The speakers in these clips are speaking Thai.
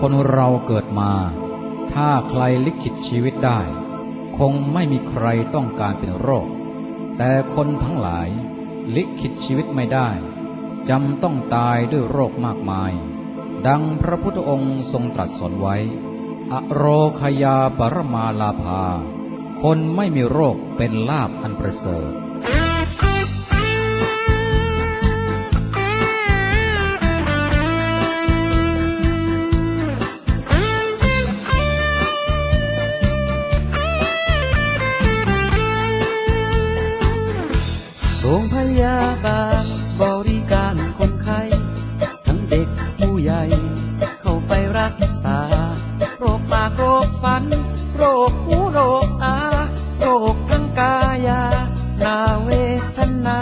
คนเราเกิดมา ถ้าใครลิขิตชีวิตได้ คงไม่มีใครต้องการเป็นโรค แต่คนทั้งหลาย ลิขิตชีวิตไม่ได้จำต้องตายด้วยโรคมากมาย ดังพระพุทธองค์ทรงตรัสสอนไว้ อโรคยาปรมาลาภา คนไม่มีโรคเป็นลาบอันประเสริฐ เข้าไปรักษา โรคปากโรคฟัน โรคหูโรคตา โรคทั้งกายา นาเวทนา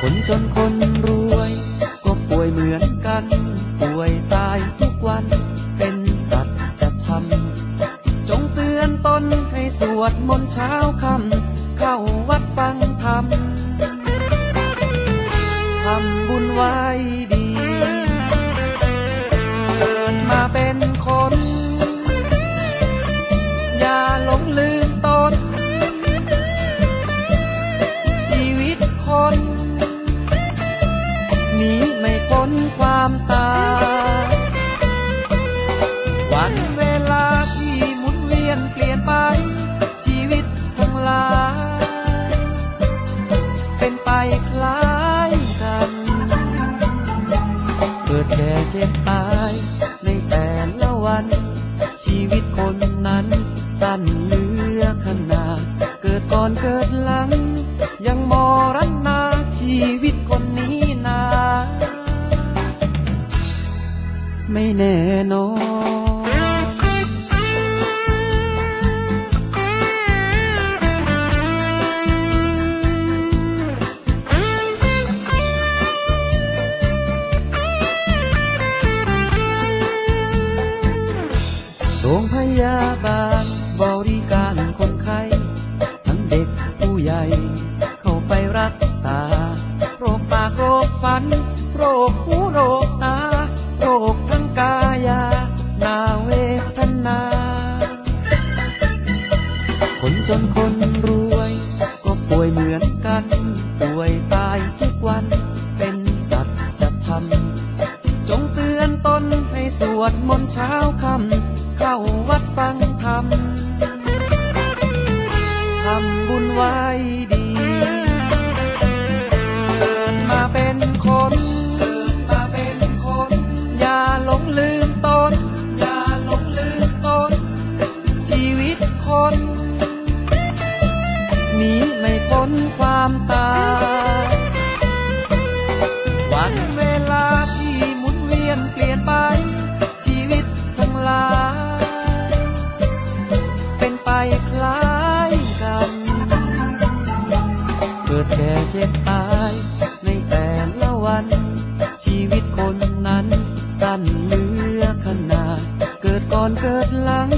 คนจนคนรวย ก็ป่วยเหมือนกัน ป่วยตายทุกวัน เป็นสัตว์จธรรมจงเตือนตนให้สวดมนต์เช้าค่ำเข้าวัดฟังธรรมทำบุญไว้ เจ็บตายในแต่ละวัน ชีวิตคนนั้น สั้นเหลือขนาด เกิดก่อนเกิดหลัง ยังมรณาชีวิตคนนี้นา ไม่แน่นอน รงพยาบาลบริการคนไข้ทั้งเด็กผู้ใหญ่ เข้าไปรักษา โรคปากโรคฟัน โรคหูโรคตา โรคทั้งกายา นาเวทนา คนจนคนรวย ก็ป่วยเหมือนกัน ป่วยตายทุกวัน เป็นสัตว์จธรรมจงเตือนตนให้สวดมนต์เช้าค่ำ เเจ็บตายในแต่ละวัน ชีวิตคนนั้นสั้นเหลือขนาด เกิดก่อนเกิดหลัง